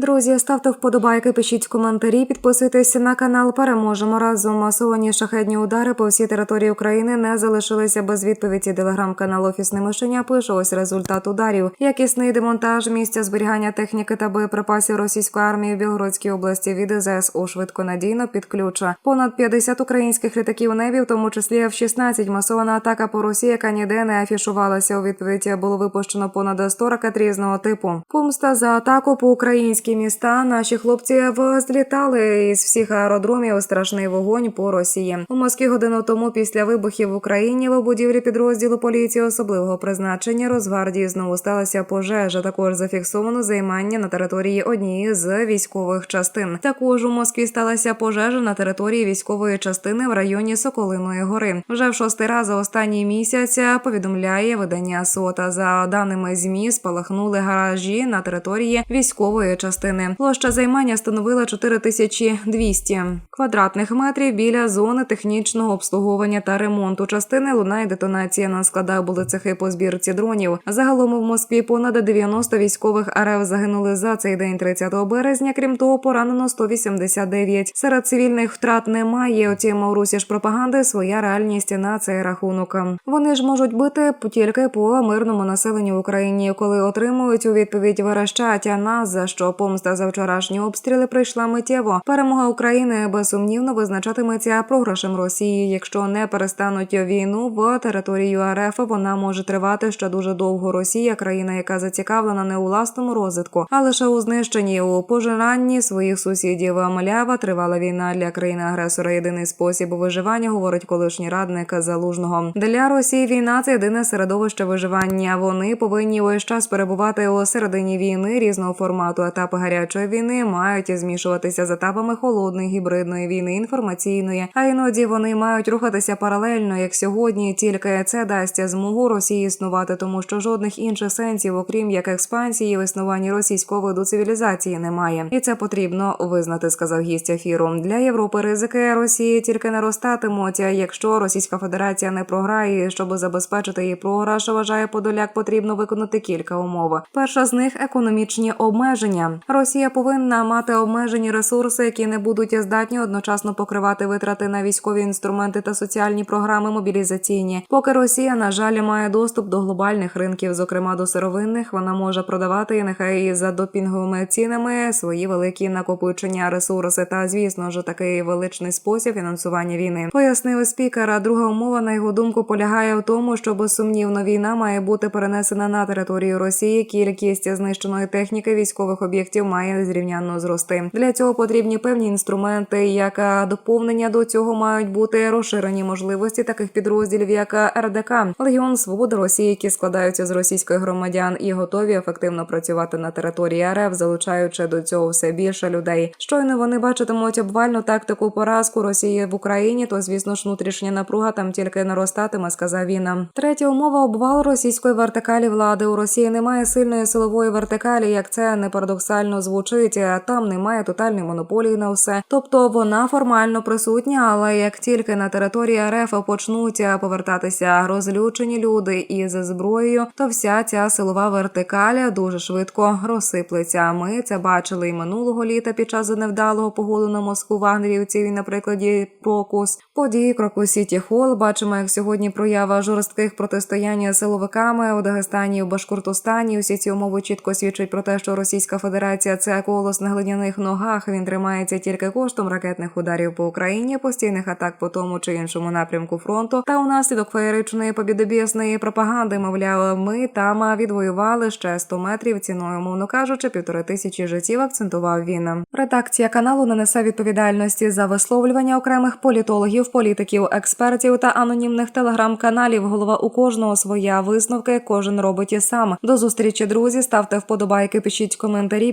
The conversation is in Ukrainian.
Друзі, ставте вподобайки, пишіть коментарі, підписуйтесь на канал. Переможемо разом. Масовані шахедні удари по всій території України не залишилися без відповіді. Телеграм-канал Офісне мишення пише ось результат ударів. Якісний демонтаж місця зберігання техніки та боєприпасів російської армії в Білгородській області від ЗСУ швидконадійно під ключа. Понад 50 українських літаків у небі, в тому числі F-16. Масована атака по Росії, яка ніде не афішувалася. У відповіді було випущено понад 100 ракет різного типу. Помста за атаку по українській міста. Наші хлопці злітали із всіх аеродромів. Страшний вогонь по Росії. У Москві годину тому після вибухів в Україні в будівлі підрозділу поліції особливого призначення Росгвардії знову сталася пожежа. Також зафіксовано займання на території однієї з військових частин. Також у Москві сталася пожежа на території військової частини в районі Соколиної гори. Вже в шостий раз за останній місяць повідомляє видання СОТА. За даними змі, спалахнули гаражі на території військової частини. Площа займання становила 4200 квадратних метрів біля зони технічного обслуговування та ремонту частини. Лунає детонація на складах були цехи по збірці дронів. Загалом у Москві понад 90 військових РФ загинули за цей день 30 березня. Крім того, поранено 189. Серед цивільних втрат немає. Утім, у Русі ж пропаганди своя реальність на цей рахунок. Вони ж можуть бити тільки по мирному населенню в Україні, коли отримують у відповідь верещать, а нас за що помста за вчорашні обстріли прийшла миттєво. Перемога України безсумнівно визначатиметься програшем Росії. Якщо не перестануть війну в територію РФ, вона може тривати ще дуже довго. Росія країна, яка зацікавлена не у власному розвитку, а лише у знищенні у пожиранні своїх сусідів. Млява тривала війна для країни агресора. Єдиний спосіб виживання, говорить колишній радник залужного. Для Росії війна це єдине середовище виживання. Вони повинні весь час перебувати у середині війни різного формату. Етапи гарячої війни мають змішуватися з етапами холодної гібридної війни, інформаційної. А іноді вони мають рухатися паралельно, як сьогодні. Тільки це дасть змогу Росії існувати, тому що жодних інших сенсів, окрім як експансії в існуванні російського виду цивілізації, немає, і це потрібно визнати, сказав гість ефіру. Для Європи ризики Росії тільки наростатимуть. Якщо Російська Федерація не програє, щоб забезпечити її програш, вважає Подоляк, потрібно виконати кілька умов. Перша з них економічні обмеження. Росія повинна мати обмежені ресурси, які не будуть здатні одночасно покривати витрати на військові інструменти та соціальні програми мобілізаційні. Поки Росія, на жаль, має доступ до глобальних ринків, зокрема до сировинних, вона може продавати і нехай і за допінговими цінами свої великі накопичення ресурси. Та звісно ж такий величний спосіб фінансування війни. Пояснив спікер. Друга умова на його думку полягає в тому, що безсумнівно війна має бути перенесена на територію Росії. Кількість знищеної техніки військових об'єктів має зрівнянно зрости. Для цього потрібні певні інструменти. Як е, доповнення до цього мають бути розширені можливості таких підрозділів, як РДК Легіон Свободи Росії, які складаються з російських громадян і готові ефективно працювати на території РФ, залучаючи до цього все більше людей. Щойно вони бачитимуть обвальну тактику поразку Росії в Україні, то звісно ж внутрішня напруга там тільки наростатиме, сказав він. Третя умова обвал російської вертикалі влади. У Росії немає сильної силової вертикалі, як це не парадоксально звучить. Там немає тотальної монополії на все. Тобто вона формально присутня, але як тільки на території РФ почнуть повертатися розлючені люди із зброєю, то вся ця силова вертикаля дуже швидко розсиплеться. Ми це бачили і минулого літа під час невдалого поголу на Москву вагнерівців і на прикладі Прокус. Події кроку Сіті Хол бачимо, як сьогодні проява жорстких протистояння з силовиками у Дагестані, у Башкортостані. Усі ці умови чітко свідчать про те, що Російська Федерація це колос на глиняних ногах. Він тримається тільки коштом ракетних ударів по Україні, постійних атак по тому чи іншому напрямку фронту. Та унаслідок феєричної побідобісної пропаганди, мовляв, ми там відвоювали ще 100 метрів ціною, мовно кажучи, півтори тисячі життів. Акцентував він. Редакція каналу не несе відповідальності за висловлювання окремих політологів, політиків, експертів та анонімних телеграм-каналів. Голова у кожного своя висновки. Кожен робить і сам. До зустрічі, друзі. Ставте вподобайки, пишіть коментарі,